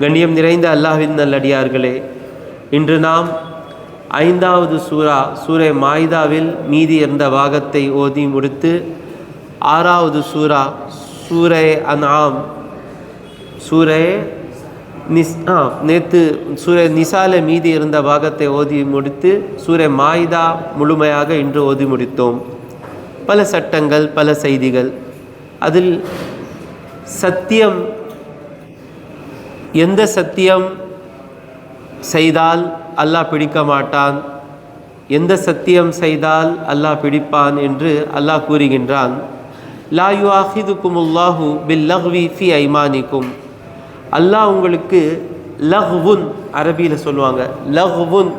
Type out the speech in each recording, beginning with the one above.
கண்ணியம் நிறைந்த அல்லாஹின் நல்லடியார்களே இன்று நாம் ஐந்தாவது சூரா சூரே மாய்தாவில் மீதி இருந்த பாகத்தை ஓதி முடித்து ஆறாவது சூரா சூரே அன்ஆம் சூரே நிஸ் ஆ நேற்று சூரே நிசால மீதி இருந்த பாகத்தை ஓதி முடித்து சூரே மாய்தா முழுமையாக இன்று ஓதி முடித்தோம். பல சட்டங்கள் பல செய்திகள் அதில் சத்தியம் எந்த சத்தியம் செய்தால் அல்லாஹ் பிடிக்க மாட்டான்? எந்த சத்தியம் செய்தால் அல்லாஹ் பிடிப்பான் என்று அல்லாஹ் கூறுகின்றான். லா யு ஆஹிதுக்குமுல்லாஹு பில் லஹ்வி ஃபி ஐமானிக்கும். அல்லாஹ் உங்களுக்கு லஹ்வுன் அரபியில் சொல்லுவாங்க. லஹ்வுன்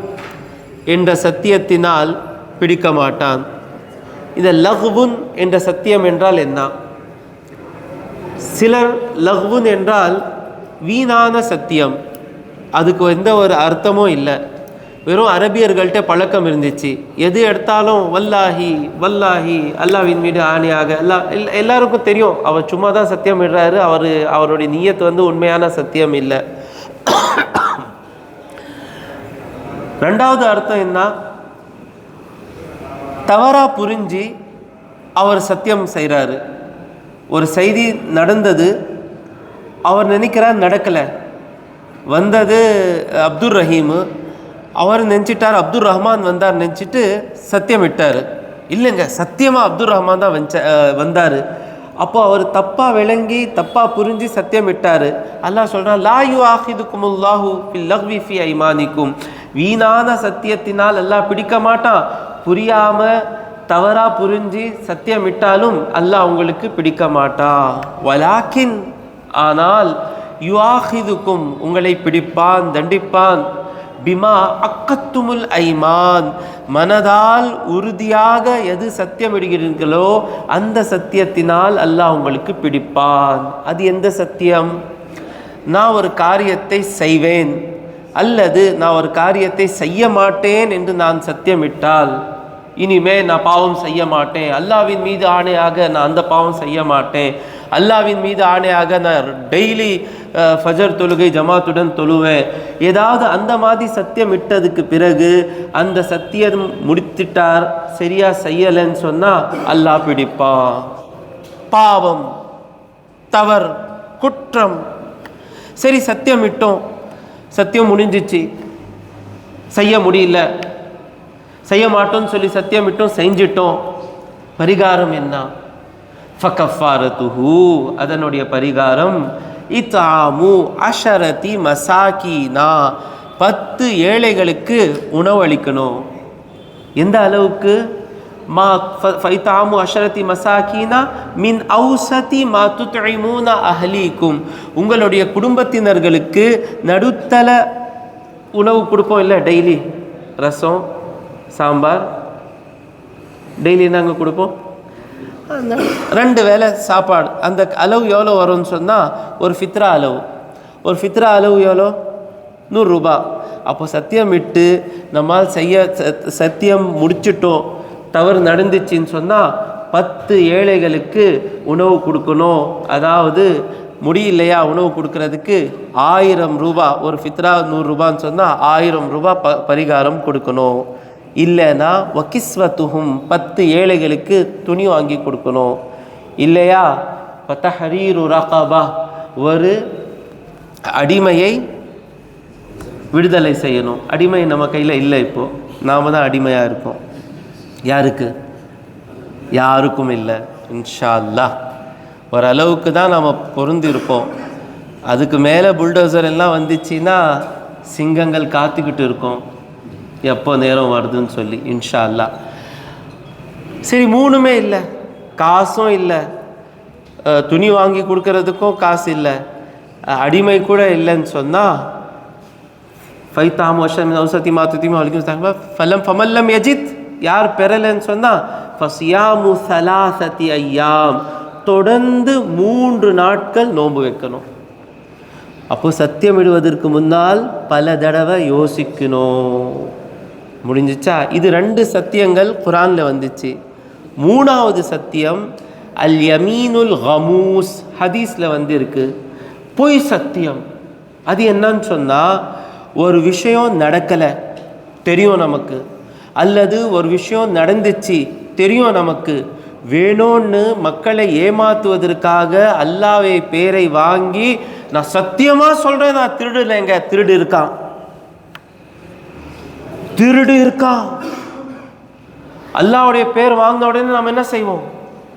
என்ற சத்தியத்தினால் பிடிக்க மாட்டான். இந்த லஹ்வுன் என்ற சத்தியம் என்றால் என்ன? சிலர் லஹ்வுன் என்றால் வீணான சத்தியம். அதுக்கு எந்த ஒரு அர்த்தமும் இல்லை. வெறும் அரபியர்கள்ட்ட பழக்கம் இருந்துச்சு. எது எடுத்தாலும் வல்லாஹி வல்லாஹி அல்லாவின் மீது ஆணையாக எல்லா எல் எல்லாருக்கும் தெரியும். அவர் சும்மா தான் சத்தியம் இடுறாரு அவர் அவருடைய நீயத்து வந்து உண்மையான சத்தியம் இல்லை. ரெண்டாவது அர்த்தம் என்ன? தவறாக புரிஞ்சு அவர் சத்தியம் செய்கிறாரு ஒரு செய்தி நடந்தது. அவர் நினைக்கிறார் நடக்கலை. வந்தது அப்துல் ரஹீமு. அவர் நினச்சிட்டார் அப்துல் ரஹ்மான் வந்தார் நினச்சிட்டு சத்தியம் விட்டார். இல்லைங்க சத்தியமாக அப்துல் ரஹ்மான் தான் வந்தார். அப்போ அவர் தப்பாக விளங்கி தப்பாக புரிஞ்சு சத்தியம் விட்டார். அல்லாஹ் சொல்கிறான் லா யூ ஆஹிதுக்குமுல்லாஹு ஃபில் லஹ்வி ஃபி ஐமானிக்கும். வீணான சத்தியத்தினால் எல்லாம் பிடிக்க மாட்டான். புரியாமல் தவறாக புரிஞ்சு சத்தியம் விட்டாலும் அல்லாஹ் உங்களுக்கு பிடிக்க மாட்டா வலாக்கின் ஆனால் யுவாஹிதுக்கும் உங்களை பிடிப்பான் தண்டிப்பான். பிமா அக்கத்துமுல் ஐமான். மனதால் உறுதியாக எது சத்தியமிடுகிறீர்களோ அந்த சத்தியத்தினால் அல்லாஹ் உங்களுக்கு பிடிப்பான். அது எந்த சத்தியம்? நான் ஒரு காரியத்தை செய்வேன் அல்லது நான் ஒரு காரியத்தை செய்ய மாட்டேன் என்று நான் சத்தியமிட்டால் இனிமே நான் பாவம் செய்ய மாட்டேன். அல்லாவின் மீது ஆணையாக நான் அந்த பாவம் செய்ய மாட்டேன். அல்லாவின் மீது ஆணையாக நான் டெய்லி ஃபஜர் தொழுகை ஜமாத்துடன் தொழுவேன். ஏதாவது அந்த மாதிரி சத்தியம் இட்டதுக்கு பிறகு அந்த சத்தியம் முடித்துட்டார் சரியா செய்யலைன்னு சொன்னால் அல்லாஹ் பிடிப்பான். பாவம் தவறு குற்றம். சரி சத்தியம் இட்டோம் சத்தியம் முடிஞ்சிச்சு. செய்ய முடியல. செய்ய மாட்டோம்னு சொல்லி சத்தியம் இட்டோம் செஞ்சிட்டோம். பரிகாரம் என்ன? ஃபகஃபாரத்துஹு அதனுடைய பரிகாரம் இத்தாமு அஷரதி மசாக்கினா பத்து ஏழைகளுக்கு உணவளிக்கணும் எந்த அளவுக்கு? மா ஃபைதாமு அஷரதி மசாக்கினா மின் ஔசதி மா துத்இமூன அஹ்லீக்கும். உங்களுடைய குடும்பத்தினர்களுக்கு நடுத்தல உணவு கொடுப்போம் இல்லை டெய்லி? ரசம் சாம்பார் டெய்லி நாங்கள் கொடுப்போம்? ரெண்டு வேளை சாப்பாடு. அந்த அளவு எவ்வளோ வரும்னு சொன்னால் ஒரு ஃபித்ரா அளவு. ஒரு ஃபித்ரா அளவு எவ்வளோ? நூறுரூபா அப்போ சத்தியம் விட்டு நம்மால் செய்ய சத்தியம் முடிச்சிட்டோம் தவறு நடந்துச்சின்னு சொன்னால் பத்து ஏழைகளுக்கு உணவு கொடுக்கணும். அதாவது முடியலையா உணவு கொடுக்கறதுக்கு? ஆயிரம் ரூபா. ஒரு ஃபித்ரா நூறுரூபான்னு சொன்னால் ஆயிரம் ரூபா ப பரிகாரம் கொடுக்கணும். இல்லைன்னா ஒக்கிஸ்வத்துகும் பத்து ஏழைகளுக்கு துணி வாங்கி கொடுக்கணும். இல்லையா? பத்தஹரீரு ரகாபா. ஒரு அடிமையை விடுதலை செய்யணும். அடிமை நம்ம கையில் இல்லை இப்போது நாம் தான் அடிமையாக இருக்கோம் யாருக்கு? யாருக்கும் இல்லை. இன்ஷா அல்லாஹ் ஓரளவுக்கு தான் நாம் பொருந்திருப்போம். அதுக்கு மேலே புல்டோசர் எல்லாம் வந்துச்சுன்னா சிங்கங்கள் காத்துக்கிட்டு இருக்கோம். எப்போ நேரம் வருதுன்னு சொல்லி இன்ஷா அல்லாஹ் சரி மூணுமே இல்லை. காசும் இல்லை. துணி வாங்கி கொடுக்கறதுக்கும் காசு இல்லை. அடிமை கூட இல்லைன்னு சொன்னால் ஃபைத்தாம் வருஷம் ஔசத்தி மாத்துத்திமா வலிக்கும் ஃபலம் ஃபமல்லம் எஜித் யார் பெறலைன்னு சொன்னால் ஃபசியாமு சலாசதி ஐயாம். தொடர்ந்து மூன்று நாட்கள் நோன்பு வைக்கணும். அப்போ சத்தியமிடுவதற்கு முன்னால் பல தடவை யோசிக்கணும். முடிஞ்சிச்சா? இது ரெண்டு சத்தியங்கள் குரானில் வந்துச்சு. மூணாவது சத்தியம் அல் யமீனுல் ஹமூஸ் ஹதீஸில் வந்துருக்கு. பொய் சத்தியம். அது என்னன்னு சொன்னால் ஒரு விஷயம் நடக்கலை தெரியும் நமக்கு. அல்லது ஒரு விஷயம் நடந்துச்சு தெரியும் நமக்கு. வேணும்னு மக்களை ஏமாத்துவதற்காக அல்லாவை பேரை வாங்கி நான் சத்தியமாக சொல்கிறேன் நான் திருடலைங்க திருடு இருக்கான். திருடு இருக்கா? அல்லாவுடைய பேர் வாங்கின உடனே நம்ம என்ன செய்வோம்?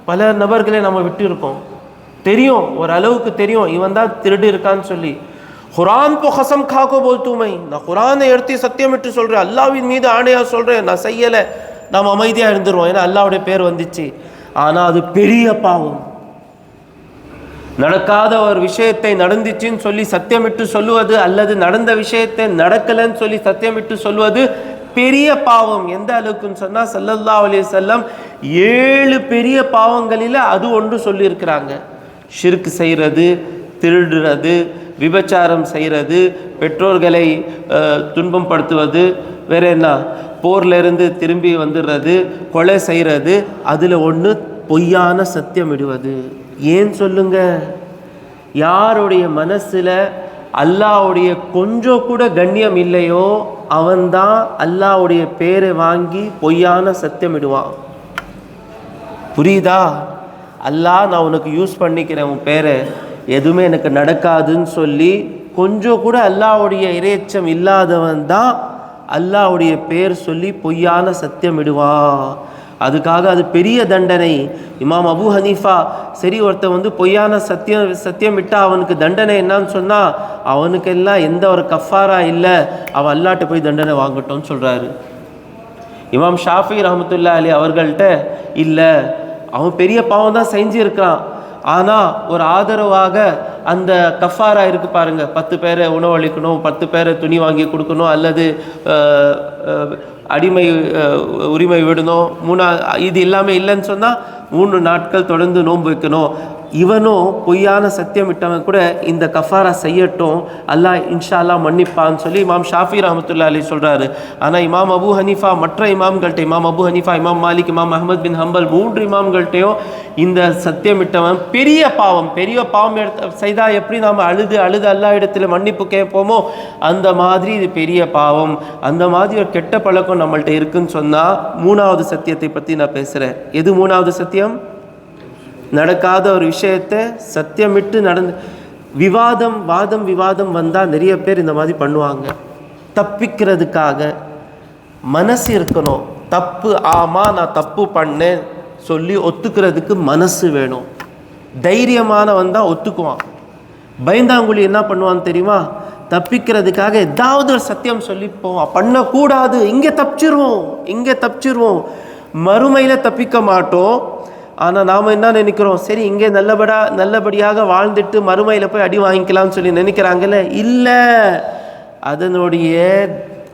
பல நபர்களை நம்ம விட்டு இருக்கோம் தெரியும் ஒரு அளவுக்கு தெரியும். இவன் தான் திருடு இருக்கான்னு சொல்லி. குரான் போ ஹசம் காக்கோ தூமை. நான் குரானை எடுத்து சத்தியமிட்டு சொல்கிறேன் அல்லாவின் மீது ஆணையாக சொல்கிறேன் நான் செய்யலை. நாம் அமைதியாக இருந்துருவோம். ஏன்னா அல்லாவுடைய பேர் வந்துச்சு. ஆனால் அது பெரிய பாவம். நடக்காத ஒரு விஷயத்தை நடந்துச்சுன்னு சொல்லி சத்தியமிட்டு சொல்லுவது அல்லது நடந்த விஷயத்தை நடக்கலைன்னு சொல்லி சத்தியமிட்டு சொல்லுவது பெரிய பாவம். எந்த அளவுக்குன்னு சொன்னால் சல்லல்லா செல்லம் ஏழு பெரிய பாவங்களில் அது ஒன்று சொல்லியிருக்கிறாங்க. ஷிர்க் செய்கிறது திருடுறது விபச்சாரம் செய்கிறது பெற்றோர்களை துன்பம் படுத்துவது வேற என்ன? போர்லேருந்து திரும்பி வந்துடுறது கொலை செய்கிறது அதில் ஒன்று பொய்யான சத்தியம் இடுவது. ஏன் சொல்லுங்க? யாருடைய மனசில் அல்லாஹ்வுடைய கொஞ்சம் கூட கண்ணியம் இல்லையோ அவன்தான் அல்லாவுடைய பேரை வாங்கி பொய்யான சத்தியமிடுவான் புரியுதா? அல்லாஹ் நான் உனக்கு யூஸ் பண்ணிக்கிறேன் உன் பேரை. எதுவுமே எனக்கு நடக்காதுன்னு சொல்லி கொஞ்சம் கூட அல்லாவுடைய இறைச்சம் இல்லாதவன் தான் அல்லாஹ்வுடைய பேர் சொல்லி பொய்யான சத்தியம் இடுவான். அதுக்காக அது பெரிய தண்டனை. இமாம் அபு ஹனீஃபா சரி ஒருத்தன் வந்து பொய்யான சத்தியம் சத்தியம் விட்டால் அவனுக்கு தண்டனை என்னன்னு சொன்னால் அவனுக்கெல்லாம் எந்த ஒரு கஃபாரா இல்லை. அவன் அல்லாட்ட போய் தண்டனை வாங்கட்டும்னு சொல்கிறாரு இமாம் ஷாஃபி ரஹமத்துல்லா அலி அவர்கள்ட்ட இல்லை அவன் பெரிய பாவம் தான் செஞ்சிருக்கிறான் ஆனால் ஒரு ஆதரவாக அந்த கஃபாரா இருக்கு பாருங்க. பத்து பேரை உணவளிக்கணும் பத்து பேரை துணி வாங்கி கொடுக்கணும் அல்லது அடிமை உரிமை விடணும். மூணா இது எல்லாமே இல்லைன்னு சொன்னால் மூணு நாட்கள் தொடர்ந்து நோன்பு வைக்கணும். இவனும் பொய்யான சத்தியம் விட்டவன் கூட இந்த கஃபாரா செய்யட்டும். அல்லாஹ் இன்ஷா மன்னிப்பான்னு சொல்லி இமாம் ஷாஃபி ரஹமத்துல்லா அலி சொல்கிறாரு ஆனால் இமாம் அபு ஹனீஃபா மற்ற இமாம்கள்ட்ட இமாம் அபு ஹனீஃபா இமாம் மாலிக் இமாம் அஹமத் பின் ஹம்பல் மூன்று இமாம்கள்ட்டையும் இந்த சத்தியம் விட்டவன் பெரிய பாவம் பெரிய பாவம் எடுத்த செய்தால் எப்படி நாம் அழுது அழுது அல்லா இடத்துல மன்னிப்பு கேட்போமோ? அந்த மாதிரி இது பெரிய பாவம். அந்த மாதிரி ஒரு கெட்ட பழக்கம் நம்மள்ட்ட இருக்குன்னு சொன்னால் மூணாவது சத்தியத்தை பற்றி நான் பேசுகிறேன் எது மூணாவது சத்தியம்? நடக்காத ஒரு விஷயத்தை சத்தியமிட்டு நடந்து விவாதம் வாதம் விவாதம் வந்தால் நிறைய பேர் இந்த மாதிரி பண்ணுவாங்க. தப்பிக்கிறதுக்காக மனசு இருக்கணும். தப்பு ஆமாம் நான் தப்பு பண்ணேன் சொல்லி ஒத்துக்கிறதுக்கு மனசு வேணும். தைரியமானவன் தான் ஒத்துக்குவான். பயந்தாங்குழி என்ன பண்ணுவான்னு தெரியுமா? தப்பிக்கிறதுக்காக ஏதாவது ஒரு சத்தியம் சொல்லிப்போம். பண்ணக்கூடாது. இங்கே தப்பிச்சிருவோம். இங்கே தப்பிச்சிருவோம். மறுமையில் தப்பிக்க மாட்டோம். ஆனால் நாம் என்ன நினைக்கிறோம்? சரி இங்கே நல்லபடா நல்லபடியாக வாழ்ந்துட்டு மறுமையில் போய் அடி வாங்கிக்கலாம்னு சொல்லி நினைக்கிறாங்கல்ல இல்லை. அதனுடைய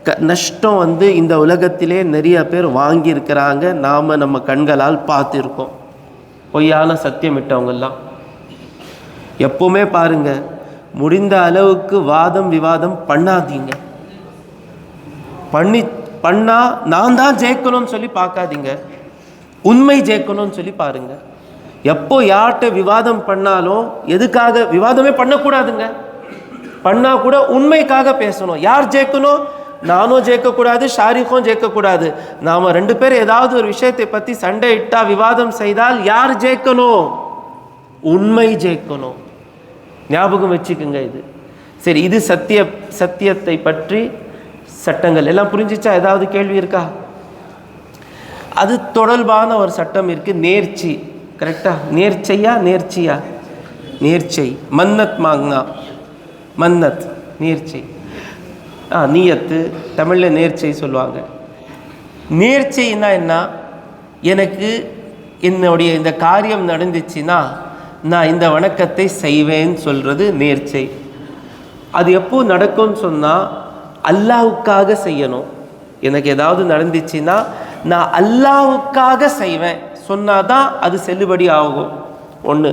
க நஷ்டம் வந்து இந்த உலகத்திலே நிறைய பேர் வாங்கியிருக்கிறாங்க. நாம் நம்ம கண்களால் பார்த்துருக்கோம். பொய்யான சத்தியமிட்டவங்கெல்லாம் எப்போவுமே பாருங்க முடிந்த அளவுக்கு வாதம் விவாதம் பண்ணாதீங்க. பண்ணி பண்ணால் நான் தான் ஜெயிக்கணும்னு சொல்லி பார்க்காதீங்க. உண்மை ஜெயிக்கணும்னு சொல்லி பாருங்க. எப்போ யார்கிட்ட விவாதம் பண்ணாலும் எதுக்காக விவாதமே பண்ணக்கூடாதுங்க. பண்ணால் கூட உண்மைக்காக பேசணும். யார் ஜெயிக்கணும்? நானும் ஜெயிக்கக்கூடாது ஷாரிஃபும் ஜெயிக்கக்கூடாது. நாம் ரெண்டு பேர் ஏதாவது ஒரு விஷயத்தை பற்றி சண்டை இட்டா விவாதம் செய்தால் யார் ஜெயிக்கணும்? உண்மை ஜெயிக்கணும். ஞாபகம் வச்சுக்குங்க இது. சரி இது சத்திய சத்தியத்தை பற்றி சட்டங்கள். எல்லாம் புரிஞ்சிச்சா? ஏதாவது கேள்வி இருக்கா? அது தொடர்பான ஒரு சட்டம் இருக்குது நேர்ச்சி. கரெக்டா நேர்ச்சையா நேர்ச்சியா? நேர்ச்சை. மன்னத் மாங்னா. மன்னத் நேர்ச்சை. ஆ நீயத்து. தமிழில் நேர்ச்சை சொல்லுவாங்க. நேர்ச்சைன்னா என்ன? எனக்கு என்னுடைய இந்த காரியம் நடந்துச்சுன்னா நான் இந்த வணக்கத்தை செய்வேன்னு சொல்கிறது நேர்ச்சை. அது எப்போ நடக்கும்னு சொன்னால் அல்லாவுக்காக செய்யணும். எனக்கு ஏதாவது நடந்துச்சுன்னா நான் அல்லாவுக்காக செய்வேன். சொன்னாதான் அது செல்லுபடி ஆகும். ஒன்று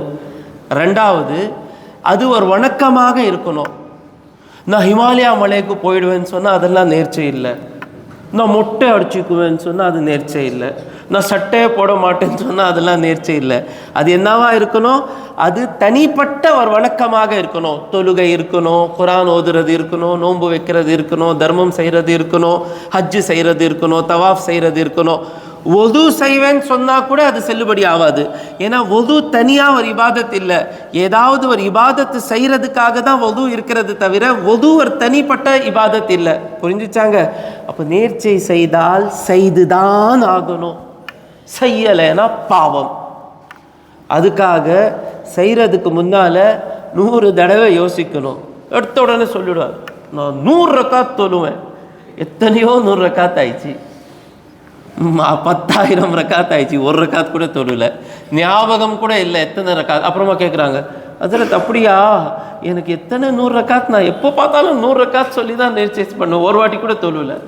ரெண்டாவது அது ஒரு வணக்கமாக இருக்கணும். நான் ஹிமாலயா மலைக்கு போயிடுவேன்னு சொன்னால் அதெல்லாம் நேர்ச்சி இல்லை. நான் மொட்டை அடிச்சுக்குவேன்னு சொன்னால் அது நேர்ச்சை இல்லை. நான் சட்டையை போட மாட்டேன்னு சொன்னால் அதெல்லாம் நேர்ச்சை இல்லை. அது என்னவா இருக்கணும்? அது தனிப்பட்ட ஒரு வணக்கமாக இருக்கணும். தொழுகை இருக்கணும் குரான் ஓதுறது இருக்கணும் நோன்பு வைக்கிறது இருக்கணும் தர்மம் செய்கிறது இருக்கணும் ஹஜ்ஜு செய்கிறது இருக்கணும் தவாஃப் செய்கிறது இருக்கணும். ஒது செய்வேன்னு சொன்னால் கூட அது செல்லுபடி ஆகாது ஏன்னா ஒது தனியாக ஒரு இபாதத் இல்லை. ஏதாவது ஒரு இபாதத்து செய்கிறதுக்காக தான் ஒது இருக்கிறது தவிர ஒது ஒரு தனிப்பட்ட இபாதத் இல்லை. புரிஞ்சுச்சாங்க? அப்போ நேர்ச்சை செய்தால் செய்துதான் ஆகணும். செய்யலைன்னா பாவம். அதுக்காக செய்கிறதுக்கு முன்னால் நூறு தடவை யோசிக்கணும். எடுத்த உடனே சொல்லிவிடுவார் நான் நூறு ரக்காத் தொழுவேன். எத்தனையோ நூறு ரக்காத் ஆயிடுச்சு. பத்தாயிரம் ரக்காத் ஆயிடுச்சு. ஒரு ரக்காத் கூட தொழுல. ஞாபகம் கூட இல்லை எத்தனை ரக்காத். அப்புறமா கேட்குறாங்க அதில் அப்படியா? எனக்கு எத்தனை நூறு ரக்காத்? நான் எப்போ பார்த்தாலும் நூறு ரக்காத் சொல்லி தான் நேர்ச்சேஸ் பண்ணுவேன். ஒரு வாட்டி கூட தொழுல.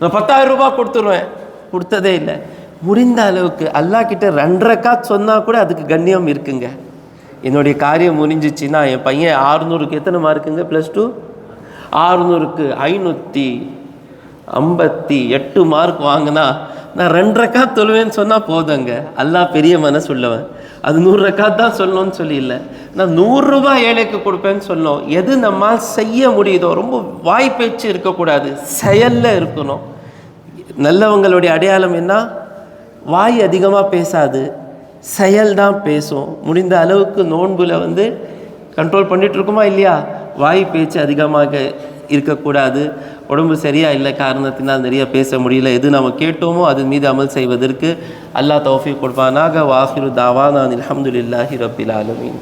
நான் பத்தாயிரம் ரூபாய் கொடுத்துருவேன். கொடுத்ததே இல்லை. முடிந்த அளவுக்கு அல்லாஹ் கிட்ட ரெண்டரை காத் சொன்னால் கூட அதுக்கு கண்ணியம் இருக்குங்க. என்னுடைய காரியம் முடிஞ்சிச்சுன்னா என் பையன் ஆறுநூறுக்கு எத்தனை மார்க்குங்க ப்ளஸ் டூ ஆறுநூறுக்கு ஐநூற்றி ஐம்பத்தி எட்டு மார்க் வாங்கினா நான் ரெண்டு ரெக்கா தொழுவேன்னு சொன்னால் போதுங்க. அல்லா பெரிய மனசு உள்ளவன் அது நூறு ரக்காத் தான் சொல்லணும்னு சொல்லி இல்லை நான் நூறுரூபா ஏழைக்கு கொடுப்பேன்னு சொன்னோம். எது நம்மால் செய்ய முடியுதோ ரொம்ப வாய் பேச்சு இருக்கக்கூடாது. செயலில் இருக்கணும். நல்லவங்களுடைய அடையாளம் என்ன? வாய் அதிகமாக பேசாது. செயல் தான் பேசும். முடிந்த அளவுக்கு நோன்புல வந்து கண்ட்ரோல் பண்ணிட்டு இருக்குமா இல்லையா? வாய் பேச்சு அதிகமாக இருக்கக்கூடாது. உடம்பு சரியாக இல்லை காரணத்தினால் நிறைய பேச முடியல. எது நம்ம கேட்டோமோ அது மீது அமல் செய்வதற்கு அல்லாஹ் தௌஃபி கொடுப்பானாக. வாஹிரு தாவானான் அல்ஹம்துலில்லாஹி ரப்பில் ஆலமீன்.